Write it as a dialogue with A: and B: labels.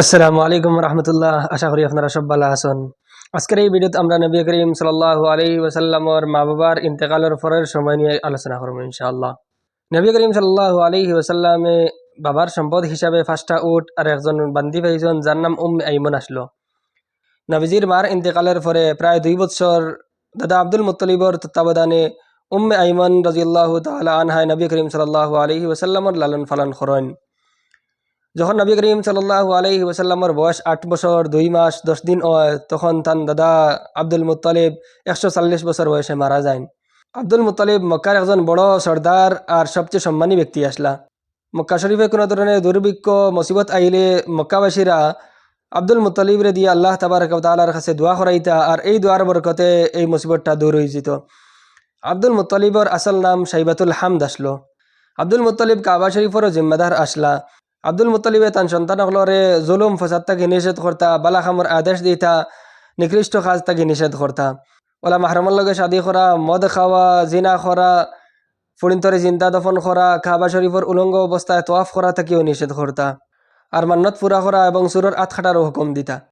A: আসসালামু আলাইকুম রহমতুল্লাহ। আশা করি আপনারা সব ভালো আছেন। আজকের এই ভিডিওতে আমরা নবী করিম সাল্লাহ আলহি ওসাল্লামর মা বাবার ইন্তেকালের পরের সময় নিয়ে আলোচনা করব ইনশাআল্লাহ। নবী করিম সাল্লাহ আলহি ওসাল্লামে বাবার সম্পদ হিসাবে ফার্স্টা উট আর একজন বান্দি ভাইজন, যার নাম উম আইমন আসলো। নবীজির মার ইন্তেকালের পরে প্রায় দুই বছর দাদা আব্দুল মুত্তলিবর তত্ত্বাবধানে উম আইমন রাজিউল্লাহ তালা আনহায় নবী করিম সাল্লাহ আলহি ওসাল্লামর লালন পালন করেন। যখন নবী করিম সাল্লাহ আলহি ওসাল্লামর বয়স আট বছর, দুই মাস, দশ দিন হয়, তখন তান দাদা আব্দুল মুতালিব একশো চল্লিশ বছর বয়সে মারা যায় আব্দুল মুতালিব মক্কার একজন বড় সর্দার আর সবচেয়ে সম্মানী ব্যক্তি আসলা। মক্কা শরীফে কোনো ধরনের দুর্ভিক্ষ, মুসিবত আইলে মক্কাবাসীরা আব্দুল মুতালিবরে দিয়ে আল্লাহ তাবারক তালার কাছে দোয়া করাইতা আর এই দোয়ার বরকতে এই মুসিবতটা দূর হয়ে যেত। আব্দুল মুতালিবর আসল নাম সাইবাতুল হামদ আসলো। আব্দুল মুতালিব কাবা শরীফরও জিম্মাদার আসলা। আব্দুল মুতালিবে তান সন্তানসকলরে জুলুম ফসাদ তাকে নিষেধ করতা, বালাখামর আদেশ দিতা, নিকৃষ্ট কাজ তাকে নিষেধ করতা। ওলা মাহরমর লগে শাদি করা মদ খাওয়া জিনা করা ফুড়িন্তরে জিন্দা দফন করা খাবা শরীফর উলঙ্গ অবস্থায় তোয়াফ করা তাকেও নিষেধ করতা আর মান্নত পুরা করা এবং সুরের আত খাটারও হুকুম দিতা।